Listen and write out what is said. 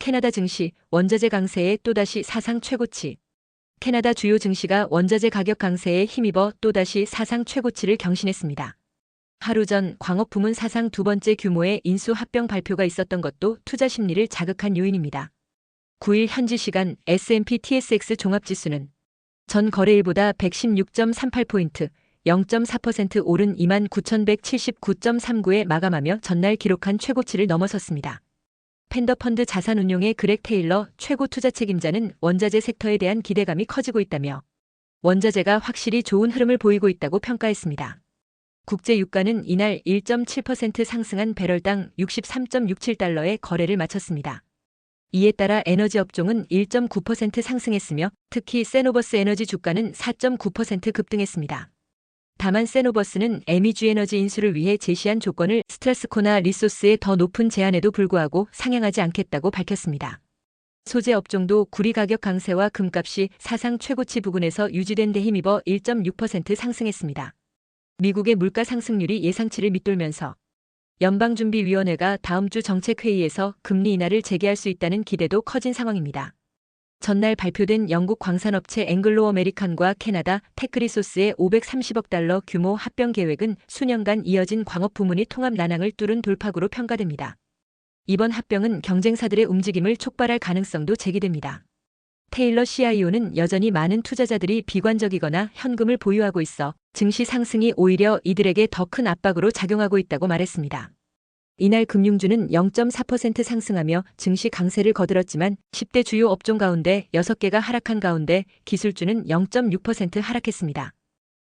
캐나다 증시 원자재 강세에 또다시 사상 최고치. 캐나다 주요 증시가 원자재 가격 강세에 힘입어 또다시 사상 최고치를 경신했습니다. 하루 전 광업 부문 사상 두 번째 규모의 인수 합병 발표가 있었던 것도 투자 심리를 자극한 요인입니다. 9일 현지 시간 S&P TSX 종합지수는 전 거래일보다 116.38포인트, 0.4% 오른 29,179.39에 마감하며 전날 기록한 최고치를 넘어섰습니다. 팬더펀드 자산운용의 그렉 테일러 최고 투자 책임자는 원자재 섹터에 대한 기대감이 커지고 있다며 원자재가 확실히 좋은 흐름을 보이고 있다고 평가했습니다. 국제 유가는 이날 1.7% 상승한 배럴당 63.67달러에 거래를 마쳤습니다. 이에 따라 에너지 업종은 1.9% 상승했으며 특히 세노버스 에너지 주가는 4.9% 급등했습니다. 다만 세노버스는 에미주 에너지 인수를 위해 제시한 조건을 스트라스코나 리소스의 더 높은 제한에도 불구하고 상향하지 않겠다고 밝혔습니다. 소재 업종도 구리 가격 강세와 금값이 사상 최고치 부근에서 유지된 데 힘입어 1.6% 상승했습니다. 미국의 물가 상승률이 예상치를 밑돌면서 연방준비위원회가 다음 주 정책회의에서 금리 인하를 재개할 수 있다는 기대도 커진 상황입니다. 전날 발표된 영국 광산업체 앵글로 아메리칸과 캐나다 테크리소스의 530억 달러 규모 합병 계획은 수년간 이어진 광업 부문이 통합 난항을 뚫은 돌파구로 평가됩니다. 이번 합병은 경쟁사들의 움직임을 촉발할 가능성도 제기됩니다. 테일러 CIO는 여전히 많은 투자자들이 비관적이거나 현금을 보유하고 있어 증시 상승이 오히려 이들에게 더 큰 압박으로 작용하고 있다고 말했습니다. 이날 금융주는 0.4% 상승하며 증시 강세를 거들었지만 10대 주요 업종 가운데 6개가 하락한 가운데 기술주는 0.6% 하락했습니다.